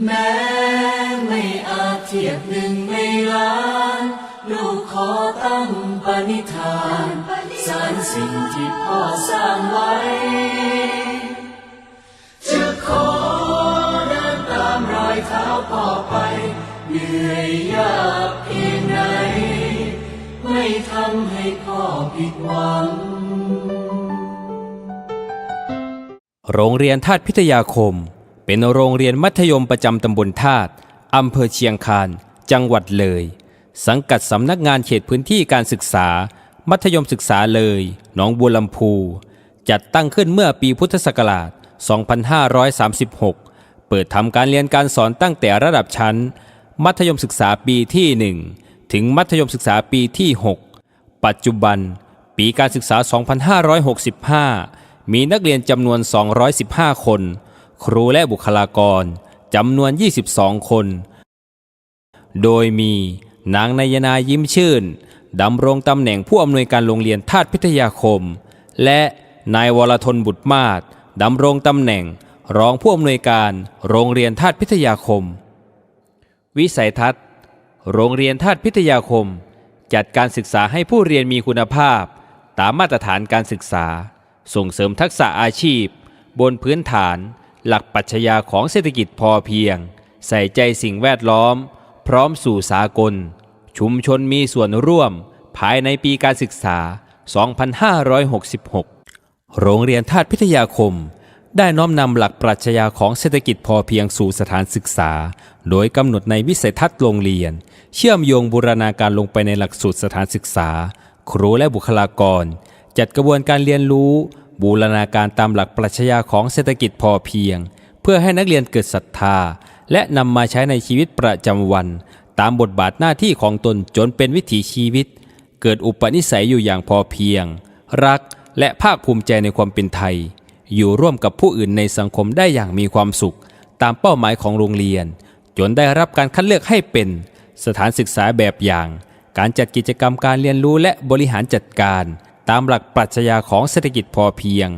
แม้ไม่อาจเทียบหนึ่งในล้าน ลูกขอตั้งปณิธานสารสิ่งที่พ่อสร้างไว้ จะขอเดินตามรอยเท้าพ่อไป เหนื่อยยากเพียงไหน ไม่ทำให้พ่อผิดหวัง โรงเรียนธาตุพิทยาคม เป็นโรงเรียนมัธยมประจำตำบลธาตุอำเภอเชียงคาน จังหวัดเลย สังกัดสำนักงานเขตพื้นที่การศึกษา มัธยมศึกษาเลย หนองบัวลำพู จัดตั้งขึ้นเมื่อปีพุทธศักราช 2536 เปิดทำการเรียนการสอนตั้งแต่ระดับชั้น มัธยมศึกษาปีที่ 1 ถึงมัธยมศึกษาปีที่ 6 ปัจจุบัน ปีการศึกษา 2565 มีนักเรียนจำนวน 215 คน ครูและบุคลากรจำนวน 22 คน โดยมีนางนายนายิ้มชื่นดำรงตำแหน่งผู้อำนวยการโรงเรียนธาตุพิทยาคม และนายวรทนบุตรมาศดำรงตำแหน่งรองผู้อำนวยการโรงเรียนธาตุพิทยาคม วิสัยทัศน์ โรงเรียนธาตุพิทยาคม จัดการศึกษาให้ผู้เรียนมีคุณภาพ ตามมาตรฐานการศึกษา ส่งเสริมทักษะอาชีพ บนพื้นฐาน หลักปัชญาของเศรษฐกิจพอเพียง ใส่ใจสิ่งแวดล้อม พร้อมสู่สากล ชุมชนมีส่วนร่วม ภายในปีการศึกษา 2566 โรงเรียนธาตุพิทยาคม ได้น้อมนำหลักปรัชญาของเศรษฐกิจพอเพียงสู่สถานศึกษา โดยกำหนดในวิสัยทัศน์โรงเรียน เชื่อมโยงบูรณาการลงไปในหลักสูตรสถานศึกษา ครูและบุคลากร จัดกระบวนการเรียนรู้ บูรณาการตามหลักปรัชญาของเศรษฐกิจพอเพียง เพื่อให้นักเรียนเกิดศรัทธา และนำมาใช้ในชีวิตประจำวัน ตามบทบาทหน้าที่ของตนจนเป็นวิถีชีวิต เกิดอุปนิสัยอยู่อย่างพอเพียง รักและภาคภูมิใจในความเป็นไทย อยู่ร่วมกับผู้อื่นในสังคมได้อย่างมีความสุข ตามเป้าหมายของโรงเรียน จนได้รับการคัดเลือกให้เป็น สถานศึกษาแบบอย่าง การจัดกิจกรรมการเรียนรู้และบริหารจัดการ ตามหลักปรัชญาของเศรษฐกิจพอเพียง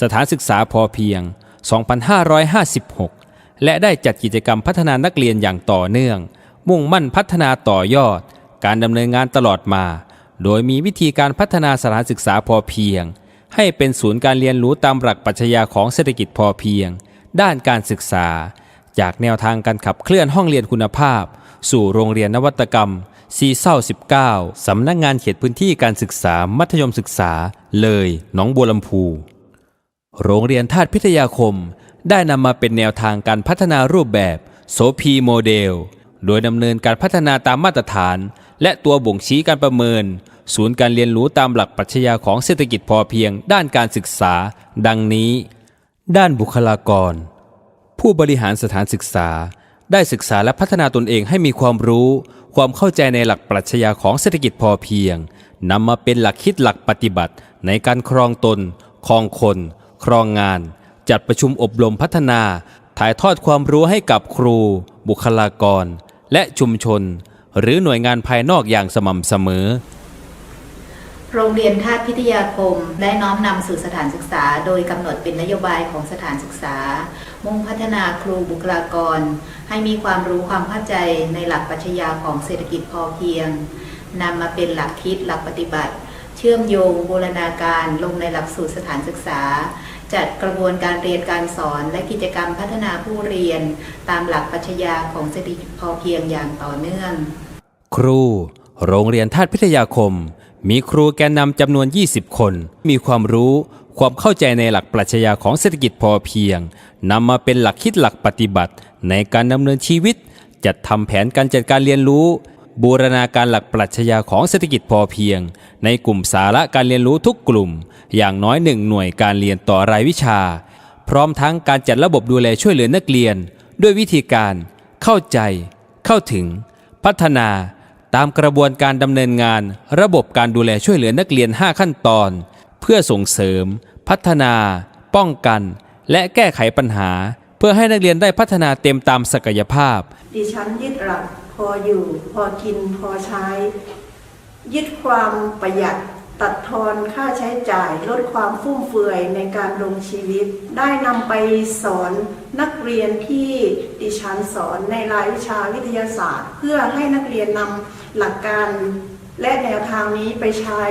สถานศึกษาพอเพียง 2556 และได้จัดกิจกรรมพัฒนานักเรียนอย่างต่อเนื่อง มุ่งมั่นพัฒนาต่อยอด การดำเนินงานตลอดมา โดยมีวิธีการพัฒนาสถานศึกษาพอเพียง ให้เป็นศูนย์การเรียนรู้ตามหลักปรัชญาของเศรษฐกิจพอเพียง ด้านการศึกษา จากแนวทางการขับเคลื่อนห้องเรียนคุณภาพ สู่โรงเรียนนวัตกรรม ซีเศร้า19 สำนักงานเขตพื้นที่การศึกษามัธยมศึกษา เลย หนองบัวลำพู โรงเรียนธาตุพิทยาคม ได้นำมาเป็นแนวทางการพัฒนารูปแบบโสพีโมเดล โดยดำเนินการพัฒนาตามมาตรฐาน และตัวบ่งชี้การประเมิน ศูนย์การเรียนรู้ตามหลักปรัชญาของเศรษฐกิจพอเพียง ด้านการศึกษา ดังนี้ ด้านบุคลากร ผู้บริหารสถานศึกษา ได้ศึกษาและพัฒนาตนเองให้มีความรู้ ความเข้าใจในหลักปรัชญาของเศรษฐกิจพอเพียงนำมาเป็นหลักคิดหลักปฏิบัติ ในการครองตน ครองคน ครองงาน จัดประชุมอบรมพัฒนา ถ่ายทอดความรู้ให้กับครู บุคลากร และชุมชน หรือหน่วยงานภายนอกอย่างสม่ำเสมอ โรงเรียนธาตุพิทยาคมได้น้อมนำสู่สถานศึกษา โดยกำหนดเป็นนโยบายของสถานศึกษา มุ่งพัฒนาครูบุคลากร ให้มีความรู้ความเข้าใจในหลักปรัชญาของเศรษฐกิจพอเพียงนำมาเป็นหลักคิดหลักปฏิบัติ เชื่อมโยงบูรณาการลงในหลักสูตรสถานศึกษา จัดกระบวนการเรียนการสอนและกิจกรรมพัฒนาผู้เรียน ตามหลักปรัชญาของเศรษฐกิจพอเพียงอย่างต่อเนื่อง ครู โรงเรียนธาตุพิทยาคม มีครูแกนนำจำนวน 20 คน มีความรู้ความเข้าใจในหลักปรัชญาของเศรษฐกิจพอเพียงนำมาเป็นหลักคิดหลักปฏิบัติ ในการดำเนินชีวิต จัดทำแผนการจัดการเรียนรู้ บูรณาการหลักปรัชญาของเศรษฐกิจพอเพียง ในกลุ่มสาระการเรียนรู้ทุกกลุ่ม อย่างน้อยหนึ่งหน่วยการเรียนต่อรายวิชา พร้อมทั้งการจัดระบบดูแลช่วยเหลือนักเรียน ด้วยวิธีการ เข้าใจ เข้าถึง พัฒนา ตามกระบวนการดำเนินงาน ระบบการดูแลช่วยเหลือนักเรียน 5 ขั้นตอน เพื่อส่งเสริม พัฒนา ป้องกัน และแก้ไขปัญหา เพื่อให้นักเรียนได้พัฒนาเต็มตามศักยภาพ ดิฉันยึดหลักพออยู่ พอกินพอใช้ ยึดความประหยัด ตัดทอนค่าใช้จ่ายลดความฟุ่มเฟือยในการลงชีวิต ได้นำไปสอนนักเรียนที่ดิฉันสอนในรายวิชาวิทยาศาสตร์ เพื่อให้นักเรียนนำหลักการและแนวทางนี้ไปใช้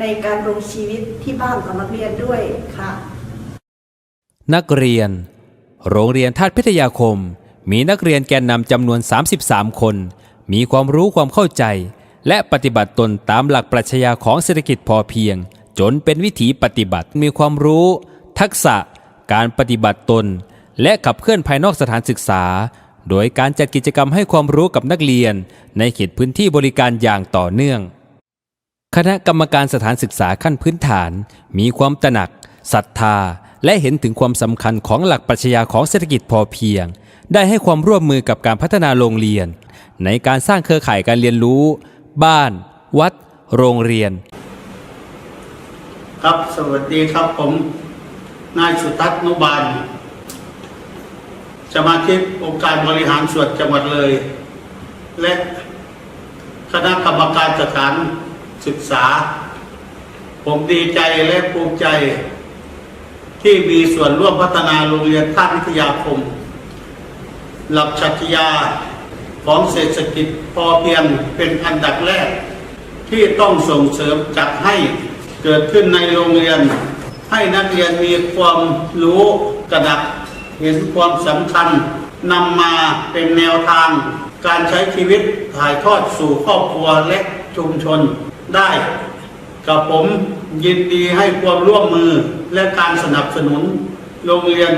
ในการลงชีวิตที่บ้านของนักเรียนด้วยค่ะ นักเรียน โรงเรียนธาตุพิทยาคม มีนักเรียนแกนนำจำนวน 33 คน มีความรู้ความเข้าใจ และปฏิบัติตนตามหลักปรัชญาของเศรษฐกิจพอเพียง จนเป็นวิถีปฏิบัติมีความรู้ ทักษะ การปฏิบัติตน และขับเคลื่อนภายนอกสถานศึกษา โดยการจัดกิจกรรมให้ความรู้กับนักเรียน ในเขตพื้นที่บริการอย่างต่อเนื่อง คณะกรรมการสถานศึกษาขั้นพื้นฐาน มีความตระหนักศรัทธา และเห็นถึงความสำคัญของหลักปรัชญาของเศรษฐกิจพอเพียง ได้ให้ความร่วมมือกับการพัฒนาโรงเรียน ในการสร้างเครือข่ายการเรียนรู้ บ้าน วัด โรงเรียน ครับสวัสดีครับผมนายสุทัศน์นุบาลสมาชิกองค์การบริหารส่วนจังหวัดเลย และคณะกรรมการสถานศึกษา ผมดีใจและภูมิใจ ที่มีส่วนร่วมพัฒนาโรงเรียนท่าวิทยาคม หลักชัชญา ของเศรษฐกิจพอเพียงเป็นอันดับแรก ที่ต้องส่งเสริมจัดให้เกิดขึ้นในโรงเรียน ให้นักเรียนมีความรู้กระดับ เห็นความสำคัญนำมาเป็นแนวทาง การใช้ชีวิตถ่ายทอดสู่ครอบครัวและชุมชนได้กับผมยินดีให้ความร่วมมือและการสนับสนุน โรงเรียน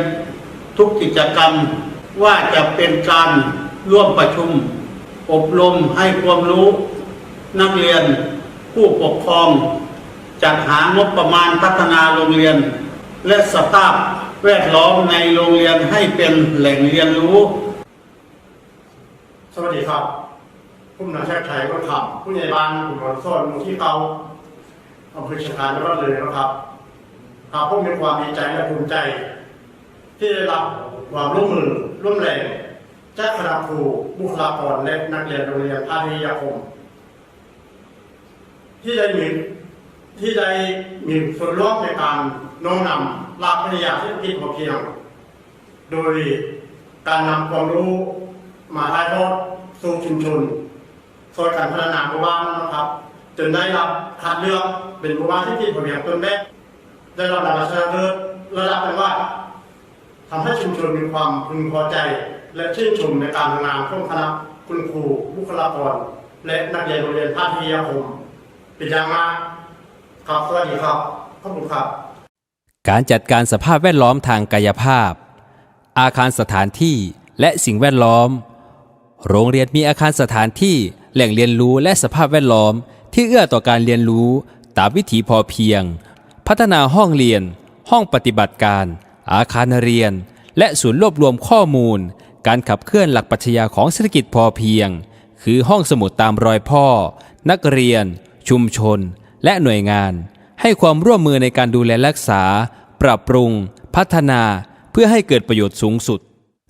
ทุกกิจกรรมว่าจะเป็นการ ร่วมประชุม อบรมให้ความรู้ นักเรียน ผู้ปกครอง จัดหางบประมาณพัฒนาโรงเรียน และสภาพแวดล้อมในโรงเรียนให้เป็นแหล่งเรียนรู้ สวัสดีครับผู้นำชาติไทยก็ขับผู้ใหญ่บ้านกลุ่มรถโซนมู่ที่เตาอำเภอเชียงคานจังหวัดเลยนะครับครับผมมีความดีใจและภูมิใจ ที่ได้รับความร่วมมือร่วมแรง จากคณะครูบุคลากรและนักเรียนโรงเรียนภาควิทยาคม ที่ได้มีที่ได้มีส่วนร่วมในการโน้อมนำหลักปรัชญาเศรษฐกิจพอเพียง โดยการนำความรู้มาถ่ายทอดสู่ชุมชนช่วยการพัฒนาหมู่บ้านนะครับ จนได้รับคัดเลือกเป็นหมู่บ้านที่ติดระเบียบต้นแรกได้รับรางวัลชนะเลิศระดับเป็นว่าทำให้ชุมชนมีความพึงพอใจ และชื่นชมในการทำงานของคณะคุณครูบุคลากร และนักเรียนโรงเรียนภาควิทยาคมเป็นอย่างมากครับสวัสดีครับขอบคุณครับ การจัดการสภาพแวดล้อมทางกายภาพ อาคารสถานที่และสิ่งแวดล้อม โรงเรียนมีอาคารสถานที่แหล่งเรียนรู้และสภาพแวดล้อม ที่เอื้อต่อการเรียนรู้ตามวิถีพอเพียง พัฒนาห้องเรียน ห้องปฏิบัติการ อาคารเรียน และศูนย์รวบรวมข้อมูล การขับเคลื่อนหลักปรัชญาของเศรษฐกิจพอเพียง คือห้องสมุดตามรอยพ่อ นักเรียน ชุมชน และหน่วยงาน ให้ความร่วมมือในการดูแลรักษา ปรับปรุง พัฒนา เพื่อให้เกิดประโยชน์สูงสุด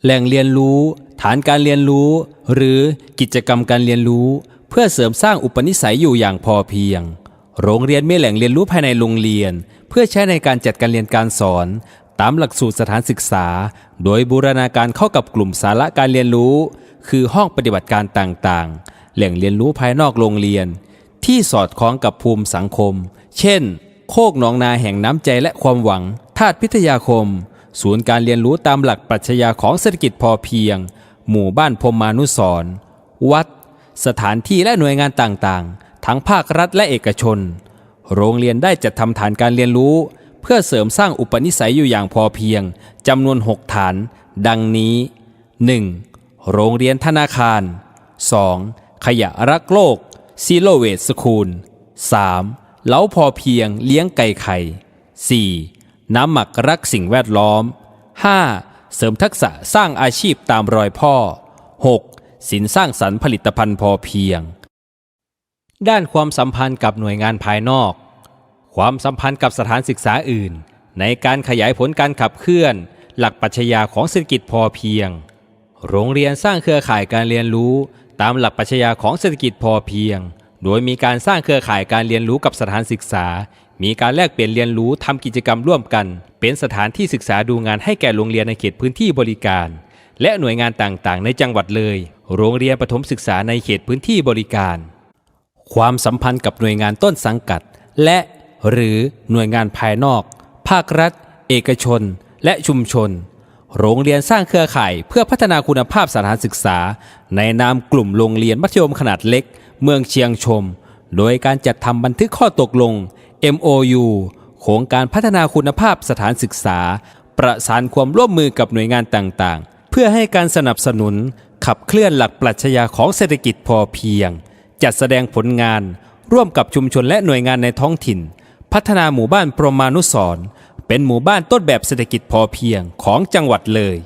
แหล่งเรียนรู้ ฐานการเรียนรู้ หรือกิจกรรมการเรียนรู้ เพื่อเสริมสร้างอุปนิสัยอยู่อย่างพอเพียงโรงเรียนมีแหล่งเรียนรู้ภายในโรงเรียน เพื่อใช้ในการจัดการเรียนการสอน ตามหลักสูตรสถานศึกษา โดยบูรณาการเข้ากับกลุ่มสาระการเรียนรู้ คือห้องปฏิบัติการต่างๆ แหล่งเรียนรู้ภายนอกโรงเรียน ที่สอดคล้องกับภูมิสังคม เช่น โคกหนองนาแห่งน้ำใจและความหวัง ธาตุพิทยาคม ศูนย์การเรียนรู้ตามหลักปรัชญาของเศรษฐกิจพอเพียง หมู่บ้านพรมานุสรวัด สถานที่และหน่วยงานต่างๆ ทั้งภาครัฐและเอกชน โรงเรียนได้จัดทำฐานการเรียนรู้ เพื่อเสริมสร้างอุปนิสัยอยู่อย่างพอเพียงจำนวน 6 ฐาน ดังนี้ 1. โรงเรียนธนาคาร 2. ขยะรักโลกซีโ w เว e สคูล 3. เล้าพอเพียงเลี้ยงไก่ไข่ 4. น้ำหมักรักสิ่งแวดล้อม 5. เสริมทักษะสร้างอาชีพตามรอยพ่อ 6. สินสร้างสรรค์ผลิตภัณฑ์พอเพียง ด้านความสัมพันธ์กับหน่วยงานภายนอก ความสัมพันธ์กับสถานศึกษาอื่น ในการขยายผลการขับเคลื่อน หลักปัชญาของเศรษฐกิจพอเพียง โรงเรียนสร้างเครือข่ายการเรียนรู้ ตามหลักปัชญาของเศรษฐกิจพอเพียง โดยมีการสร้างเครือข่ายการเรียนรู้กับสถานศึกษา มีการแลกเปลี่ยนเรียนรู้ทำกิจกรรมร่วมกัน เป็นสถานที่ศึกษาดูงานให้แก่โรงเรียนในเขตพื้นที่บริการ และหน่วยงานต่างๆ ในจังหวัดเลย โรงเรียนประถมศึกษาในเขตพื้นที่บริการ ความสัมพันธ์กับหน่วยงานต้นสังกัด และ หรือหน่วยงานภายนอก ภาครัฐ เอกชน และชุมชน โรงเรียนสร้างเครือข่ายเพื่อพัฒนาคุณภาพสถานศึกษา ในนามกลุ่มโรงเรียนมัธยมขนาดเล็ก เมืองเชียงชม โดยการจัดทำบันทึกข้อตกลง MOU โครงการพัฒนาคุณภาพสถานศึกษา ประสานความร่วมมือกับหน่วยงานต่างๆ เพื่อให้การสนับสนุนขับเคลื่อนหลักปรัชญาของเศรษฐกิจพอเพียง จัดแสดงผลงาน ร่วมกับชุมชนและหน่วยงานในท้องถิ่น พัฒนาหมู่บ้านปรมานุสร์เป็นหมู่บ้านต้นแบบเศรษฐกิจพอเพียงของจังหวัดเลย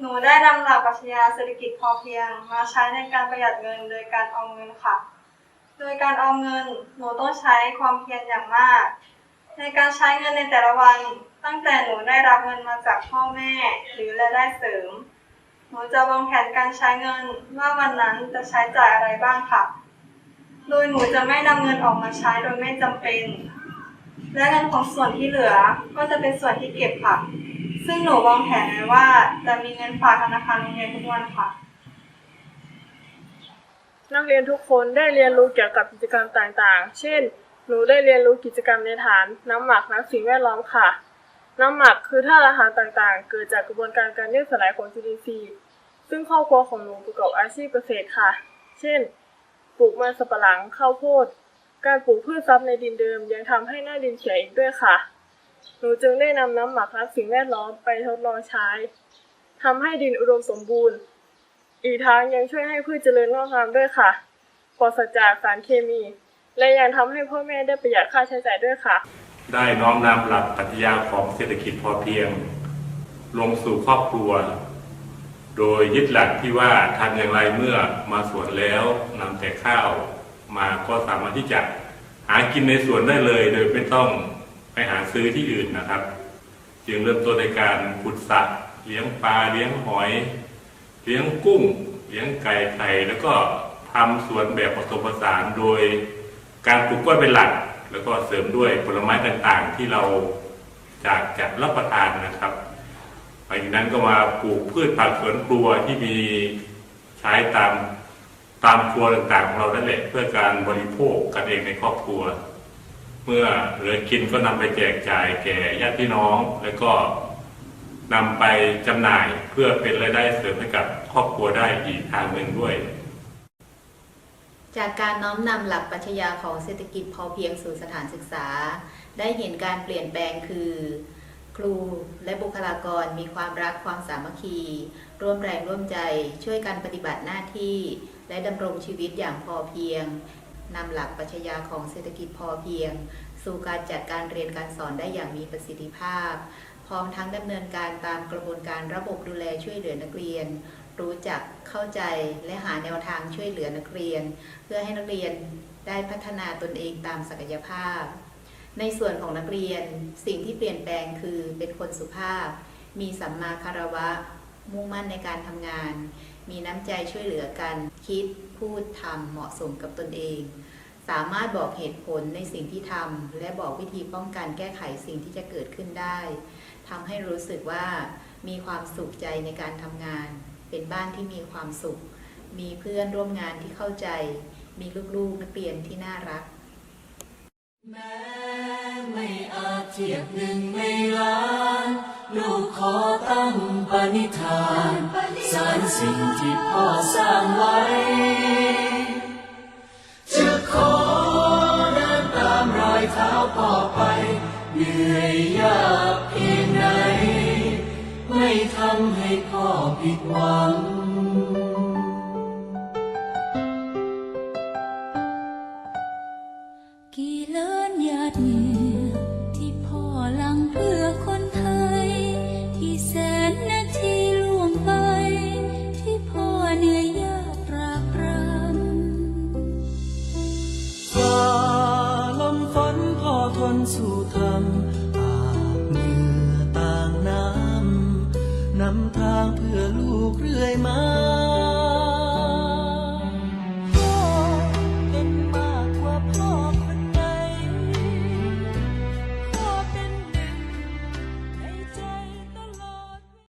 หนูได้นำหลักปรัชญาเศรษฐกิจพอเพียง มาใช้ในการประหยัดเงินโดยการออมเงินค่ะ โดยการออมเงินหนูต้องใช้ความเพียรอย่างมาก ในการใช้เงินในแต่ละวัน ตั้งแต่หนูได้รับเงินมาจากพ่อแม่ หรือรายได้เสริม หนูจะวางแผนการใช้เงินว่าวันนั้นจะใช้จ่ายอะไรบ้างค่ะ โดยหนูจะไม่นำเงินออกมาใช้โดยไม่จำเป็น และเงินของส่วนที่เหลือก็จะเป็นส่วนที่เก็บค่ะ ซึ่งหนูวางแผนไว้ว่าจะมีเงินฝากธนาคารโรงเรียนทุกวันค่ะ นักเรียนทุกคนได้เรียนรู้เกี่ยวกับกิจกรรมต่างๆ เช่น หนูได้เรียนรู้กิจกรรมในฐาน น้ำหมักน้ำสิ่งแวดล้อมค่ะ น้ำหมักคือธาตุอาหารต่างๆ เกิดจากกระบวนการการย่อยสลายของจุลินทรีย์ ซึ่งครอบครัวของหนูประกอบอาชีพเกษตรค่ะ เช่น ปลูกมันสำปะหลังข้าวโพด การปลูกพืชซ้ำในดินเดิม ยังทำให้หน้าดินเขียอีกด้วยค่ะ หนูจึงได้นำน้ำหมักและสิ่งแวดล้อมไปทดลองใช้ทำให้ดินอุดมสมบูรณ์ อีกทั้งยังช่วยให้พืชเจริญงอกงามด้วยค่ะปราศจากสารเคมี และยังทำให้พ่อแม่ได้ประหยัดค่าใช้จ่ายด้วยค่ะ ได้น้อมนำหลักปรัชญาของเศรษฐกิจพอเพียง ลงสู่ครอบครัว โดยยึดหลักที่ว่าทำอย่างไรเมื่อมาสวนแล้วนำแต่ข้าวมาก็สามารถที่จะหากินในสวนได้เลย โดยไม่ต้องไปหาซื้อที่อื่นนะครับ จึงเริ่มต้นในการขุดสระเลี้ยงปลาเลี้ยงหอย เลี้ยงกุ้ง เลี้ยงไก่ไข่แล้วก็ทำสวนแบบผสมผสานโดยการปลูกกล้วยเป็นหลัก แล้วก็เสริมด้วยผลไม้ต่างๆ ที่เราจากจัดรับประทานนะครับ หลังจากนั้นก็มาปลูกพืชผักสวนครัวที่มีใช้ตามตามครัวต่างๆของเรานั่นแหละเพื่อการบริโภคกันเองในครอบครัว เมื่อเหลือกินก็นำไปแจกจ่ายแก่ญาติพี่น้อง แล้วก็นำไปจำหน่ายเพื่อเป็นรายได้เสริมให้กับครอบครัวได้อีกทางหนึ่งด้วย จากการน้อมนำหลักปรัชญาของเศรษฐกิจพอเพียงสู่สถานศึกษา ได้เห็นการเปลี่ยนแปลงคือ ครูและบุคลากรมีความรักความสามัคคี ร่วมแรงร่วมใจ ช่วยกันปฏิบัติหน้าที่ และดำรงชีวิตอย่างพอเพียงนำหลักปรัชญาของเศรษฐกิจพอเพียง สู่การจัดการเรียนการสอนได้อย่างมีประสิทธิภาพ พร้อมทั้งดำเนินการตามกระบวนการระบบดูแลช่วยเหลือนักเรียน รู้จักเข้าใจและหาแนวทางช่วยเหลือนักเรียน เพื่อให้นักเรียนได้พัฒนาตนเองตามศักยภาพ ในส่วนของนักเรียนสิ่งที่เปลี่ยนแปลงคือเป็นคนสุภาพ มีสัมมาคารวะ มุ่งมั่นในการทำงาน มีน้ำใจช่วยเหลือกัน คิดพูดทำเหมาะสมกับตนเอง สามารถบอกเหตุผลในสิ่งที่ทำและบอกวิธีป้องกันแก้ไขสิ่งที่จะเกิดขึ้นได้ทำให้รู้สึกว่ามีความสุขใจในการทำงาน เป็นบ้านที่มีความสุข มีเพื่อนร่วมงานที่เข้าใจ มีลูกๆนักเรียนที่น่ารัก แม้ไม่อาจเทียบหนึ่งในล้าน ลูกขอตั้งปณิธาน สารสิ่งที่พ่อสร้างไว้